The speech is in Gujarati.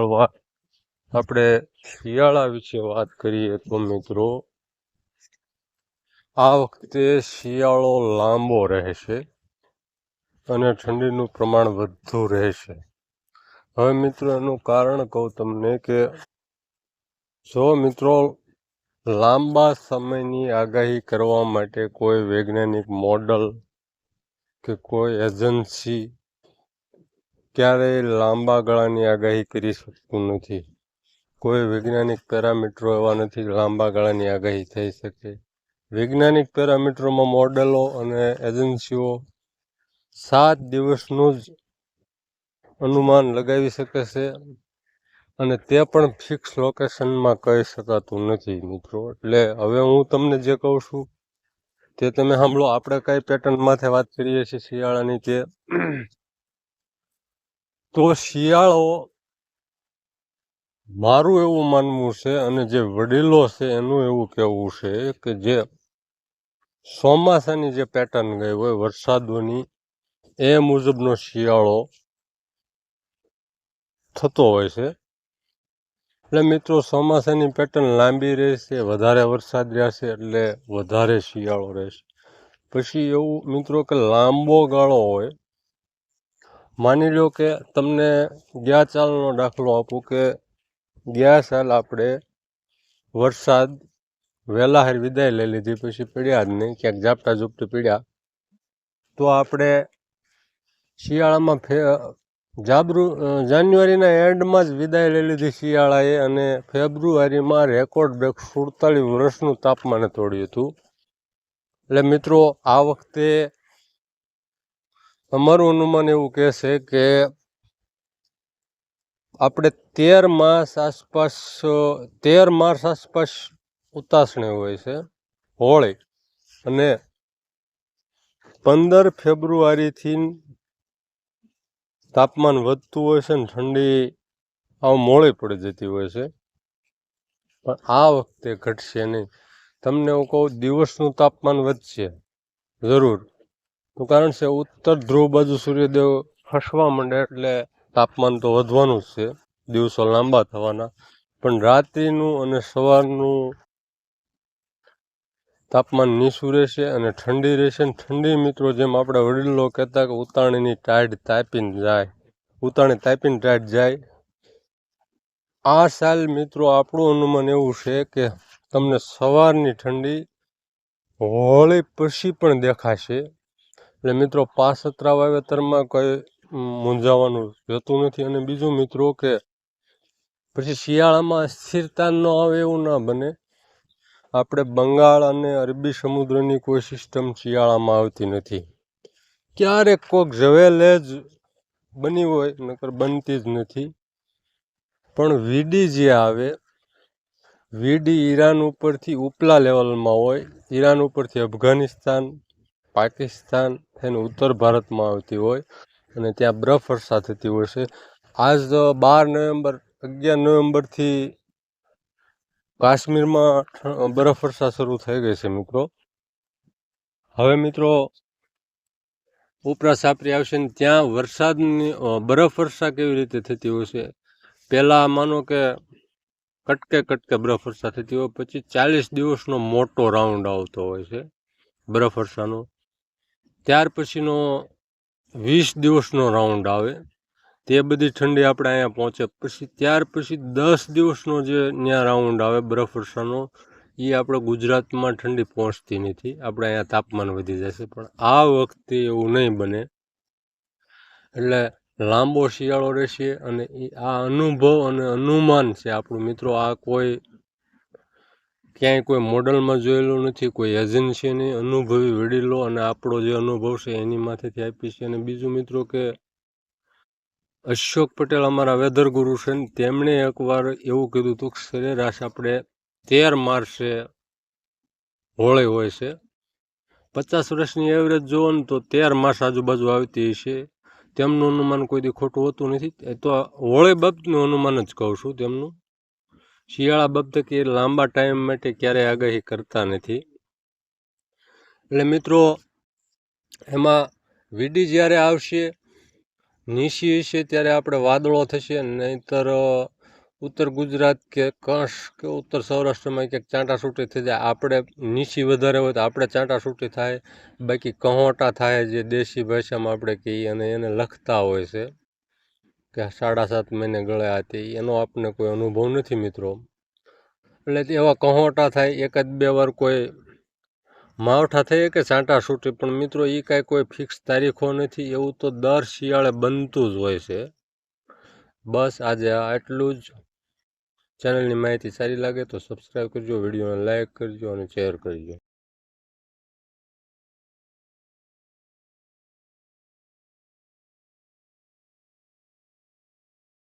આપણે શિયાળા વિશે વાત કરીએ તો મિત્રો, આ વખતે શિયાળો લાંબો રહેશે અને ઠંડીનું પ્રમાણ વધુ રહેશે. હવે મિત્રો, એનું કારણ કહું તમને કે જો મિત્રો, લાંબા સમયની આગાહી કરવા માટે કોઈ વૈજ્ઞાનિક મોડલ કે કોઈ એજન્સી ક્યારેય લાંબા ગાળાની આગાહી કરી શકતું નથી. કોઈ વૈજ્ઞાનિક પેરામીટરો એવા નથી લાંબા ગાળાની આગાહી થઈ શકે. વૈજ્ઞાનિક પેરામીટરોમાં મોડેલો અને એજન્સીઓ સાત દિવસનું જ અનુમાન લગાવી શકે છે અને તે પણ ફિક્સ લોકેશનમાં કહી શકાતું નથી મિત્રો. એટલે હવે હું તમને જે કહું છું તે તમે સાંભળો, આપણે કઈ પેટર્ન માથે વાત કરીએ છીએ શિયાળાની તે તો શિયાળો મારું એવું માનવું છે અને જે વડીલો છે એનું એવું કહેવું છે કે જે ચોમાસાની જે પેટર્ન ગઈ હોય, વરસાદોની, એ મુજબનો શિયાળો થતો હોય છે. એટલે મિત્રો, ચોમાસાની પેટર્ન લાંબી રહેશે, વધારે વરસાદ રહેશે, એટલે વધારે શિયાળો રહેશે. પછી એવું મિત્રો કે લાંબો ગાળો હોય માની લો કે તમને ગયા ચાલનો દાખલો આપું કે ગયા સાલ આપણે વરસાદ વહેલા હાર વિદાય લઈ લીધી, પછી પડ્યા જ નહીં, ક્યાંક ઝાપટા ઝૂપટી પડ્યા. તો આપણે શિયાળામાં ફે, જાબરુ જાન્યુઆરીના એન્ડમાં જ વિદાય લઈ લીધી શિયાળાએ અને ફેબ્રુઆરીમાં રેકોર્ડ બ્રેક સુડતાલીસ વર્ષનું તાપમાને તોડ્યું હતું. એટલે મિત્રો, આ વખતે અમારું અનુમાન એવું કહે છે કે આપણે તેર માસ આસપાસ, તેર માર્ચ આસપાસ ઉતાસણી હોય છે, હોળી. અને પંદર ફેબ્રુઆરીથી તાપમાન વધતું હોય છે ને ઠંડી આવ મોળી પડી જતી હોય છે. પણ આ વખતે ઘટશે નહીં. તમને હું કહું, દિવસનું તાપમાન વધશે. જરૂર. કારણ છે ઉત્તર ધ્રુવ બાજુ સૂર્યદેવ ખસવા માંડે એટલે તાપમાન તો વધવાનું જ છે. દિવસો લાંબા થવાના. પણ રાત્રિનું અને સવારનું તાપમાન નીચું રહેશે અને ઠંડી રહેશે. ને ઠંડી મિત્રો જેમ આપણે વડીલો કહેતા કે ઉતાણીની ટાઈડ તાપીને જાય. ઉતાણી તાપીને ટાઈડ જાય. આ સાલ મિત્રો આપણું અનુમાન એવું છે કે તમને સવારની ઠંડી હોળી પછી પણ દેખાશે. એટલે મિત્રો પાસતરા વાવેતરમાં કોઈ મૂંઝાવાનું રહેતું નથી. અને બીજું મિત્રો કે પછી શિયાળામાં અસ્થિરતા ન આવે એવું ના બને. આપણે બંગાળ અને અરબી સમુદ્રની કોઈ સિસ્ટમ શિયાળામાં આવતી નથી. ક્યારેક કોક ઝવેલે જ બની હોય, નકર બનતી જ નથી. પણ વીડી જે આવે, વીડી ઈરાન ઉપરથી ઉપલા લેવલમાં હોય. ઈરાન ઉપરથી અફઘાનિસ્તાન, પાકિસ્તાન થઈને ઉત્તર ભારતમાં આવતી હોય અને ત્યાં બરફ વર્ષા થતી હોય છે. આજ બાર નવેમ્બર, અગિયાર નવેમ્બરથી કાશ્મીરમાં બરફ વર્ષા શરૂ થઈ ગઈ છે મિત્રો. હવે મિત્રો ઉપરા સાપરી આવશે ને ત્યાં વરસાદની બરફ વર્ષા કેવી રીતે થતી હોય છે? પહેલાં માનો કે કટકે કટકે બરફ વર્ષા થતી હોય, પછી ચાલીસ દિવસનો મોટો રાઉન્ડ આવતો હોય છે બરફ વર્ષાનો ત્યાર પછીનો વીસ દિવસનો રાઉન્ડ આવે. તે બધી ઠંડી આપણે અહીંયા પહોંચે. પછી ત્યાર પછી દસ દિવસનો જે ત્યાં રાઉન્ડ આવે બરફ વર્ષાનો, એ આપણે ગુજરાતમાં ઠંડી પહોંચતી નથી. આપણે અહીંયા તાપમાન વધી જશે પણ આ વખતે એવું નહીં બને. એટલે લાંબો શિયાળો રહેશે અને એ આ અનુભવ અને અનુમાન છે આપણું મિત્રો. આ કોઈ ક્યાંય કોઈ મોડલમાં જોયેલું નથી, કોઈ એજન્સીની અનુભવી વડીલો અને આપણો જે અનુભવ છે એની માથેથી આપી છે. અને બીજું મિત્રો કે અશોક પટેલ અમારા વેધર ગુરુ છે ને તેમણે એકવાર એવું કીધું હતું કે, સરેરાશ આપણે તેર માર્ચે હોળી હોય છે. પચાસ વર્ષની એવરેજ જોવો ને તો તેર માસ આજુબાજુ આવતી છે તેમનું અનુમાન કોઈ દી ખોટું હોતું નથી. તો હોળી બાબતનું અનુમાન જ કહું છું તેમનું. શિયાળા બાબતે લાંબા ટાઈમ માટે ક્યારેય આગાહી કરતા નથી. એટલે મિત્રો, એમાં વીડી જ્યારે આવશે નીશી હશે ત્યારે આપણે વાદળો થશે, નહીંતર ઉત્તર ગુજરાત કે કચ્છ કે ઉત્તર સૌરાષ્ટ્રમાં ક્યાંક ચાંટાસૂટી થઈ જાય, આપણે નીચી વધારે હોય તો આપણે ચાંટાસૂટી થાય, બાકી કહોટા થાય જે દેશી ભાષામાં આપણે કહીએ અને એને લખતા હોય છે. કે સાડા સાત મહિને ગળ્યા હતી, એનો આપણને કોઈ અનુભવ નથી મિત્રો. એટલે એવા કહોટા થાય એકાદ બે વાર કોઈ માવઠા થઈએ કે ચાંટાસૂટી પણ મિત્રો એ કાંઈ કોઈ ફિક્સ તારીખો નથી, એવું તો દર શિયાળે બનતું જ હોય છે. બસ આજે આટલું જ. ચેનલની માહિતી સારી લાગે તો સબસ્ક્રાઈબ કરજો, વિડીયોને લાઇક કરજો અને શેર કરજો.